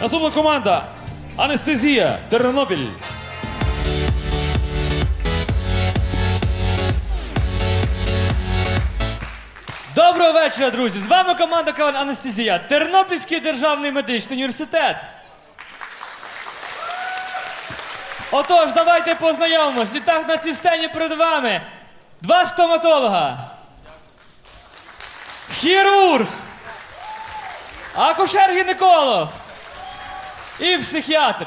Наступна команда Анестезія Тернопіль. Доброго вечора, друзі! З вами команда КВН Анестезія, Тернопільський державний медичний університет. Отож, давайте познайомимось. І на цій сцені перед вами два стоматолога. Хірург. Акушер-гінеколог. І психіатр.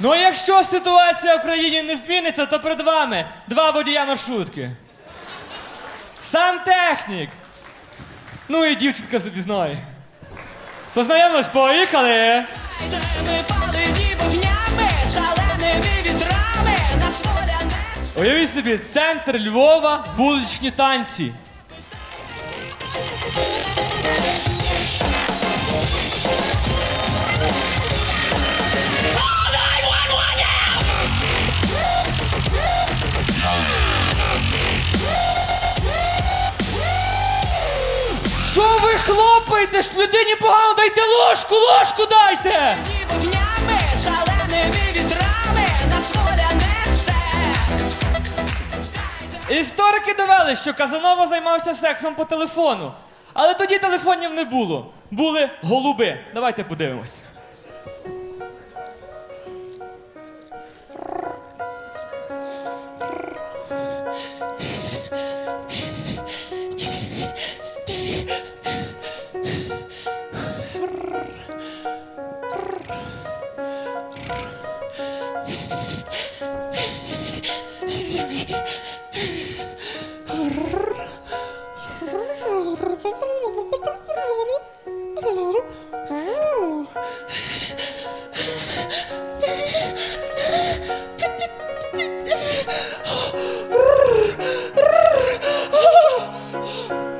Ну а якщо ситуація в країні не зміниться, то перед вами два водія маршрутки. Сантехнік. Ну і дівчинка забізної. Познайомились, поїхали. Уявіть собі, центр Львова, вуличні танці. Хлопаєте? ж людині погано, дайте ложку, ложку дайте! Вогнями, шаленими вітрами, нас воля несе. Історики довели, що Казанова займався сексом по телефону. Але тоді телефонів не було. Були голуби. Давайте подивимось.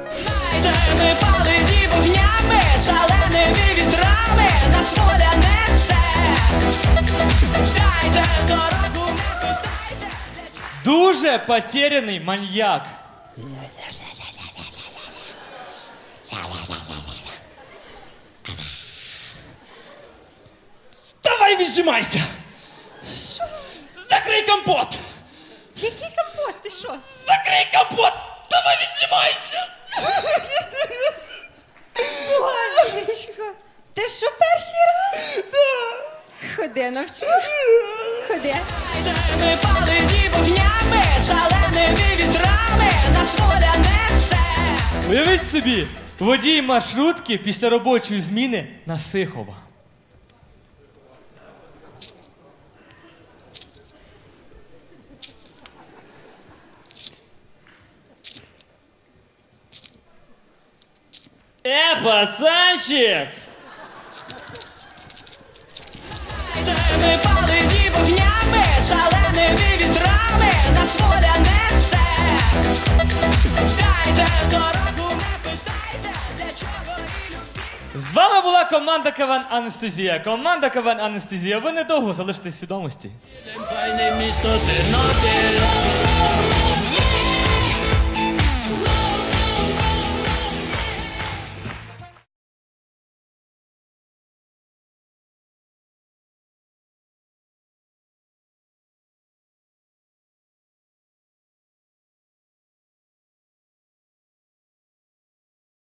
Знайте, Дуже потеряний маньяк. Давай віджимайся! Закрий компот! Який компот? Ти що? Закрий компот! Давай віджимайся! Божечко, ти що перший раз? Да. Ходи, навчу. Ходи. Ми палені вогнями, шаленими вітрами, нас воля несе. Уявіть собі, водій маршрутки після робочої зміни на Сихова. Е, пацанчик! З вами була команда КВН Анестезія. Команда КВН Анестезія. Ви недовго залишитесь свідомості. Файне місто Тернопіль